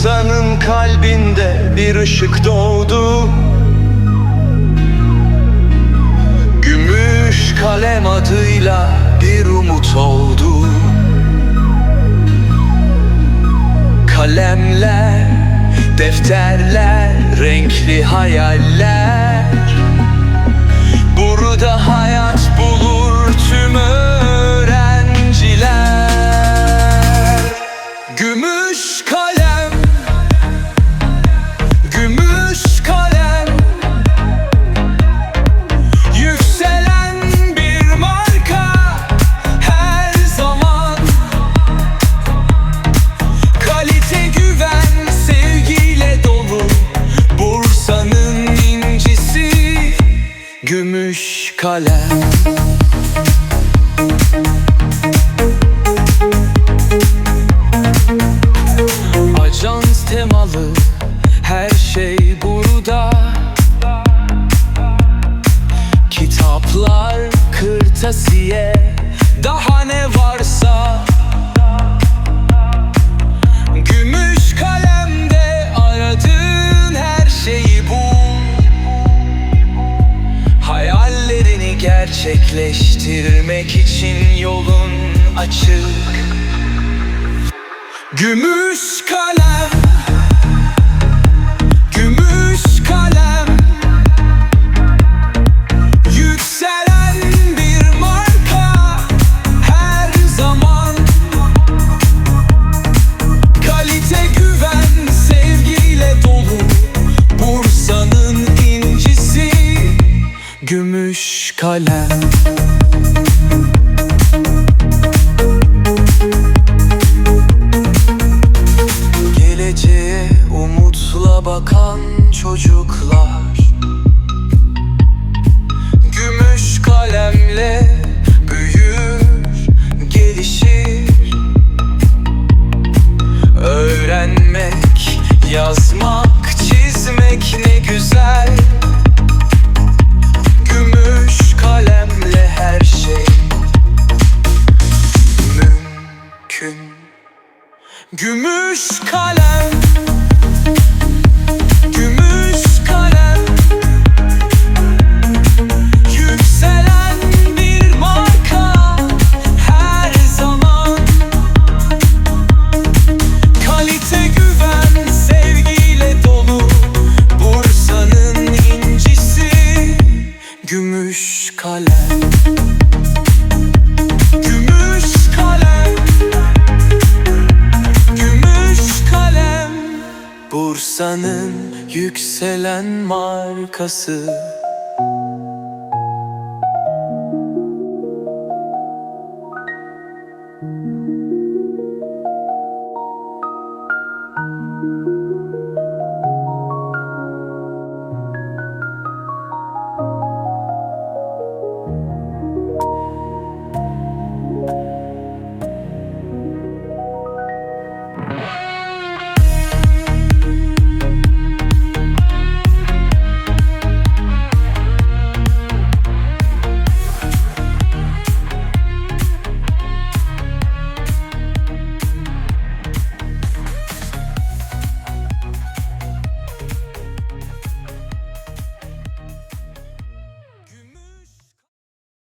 Bursa'nın kalbinde bir ışık doğdu. Gümüş kalem adıyla bir umut oldu. Kalemler, defterler, renkli hayaller kalem Ajans temalı her şey burada. Kitaplar, kırtasiye Daha ne varsa gerçekleştirmek için yolun açık. Gümüş kalem Gümüş kalem. Geleceğe umutla bakan çocuklar. Gümüş kalemle büyür, gelişir. Öğrenmek, yazmak, Gümüş kalem. Gümüş kalem. Yükselen bir marka her zaman. Kalite güven sevgiyle dolu. Bursa'nın incisi Gümüş kalem Bursa'nın yükselen markası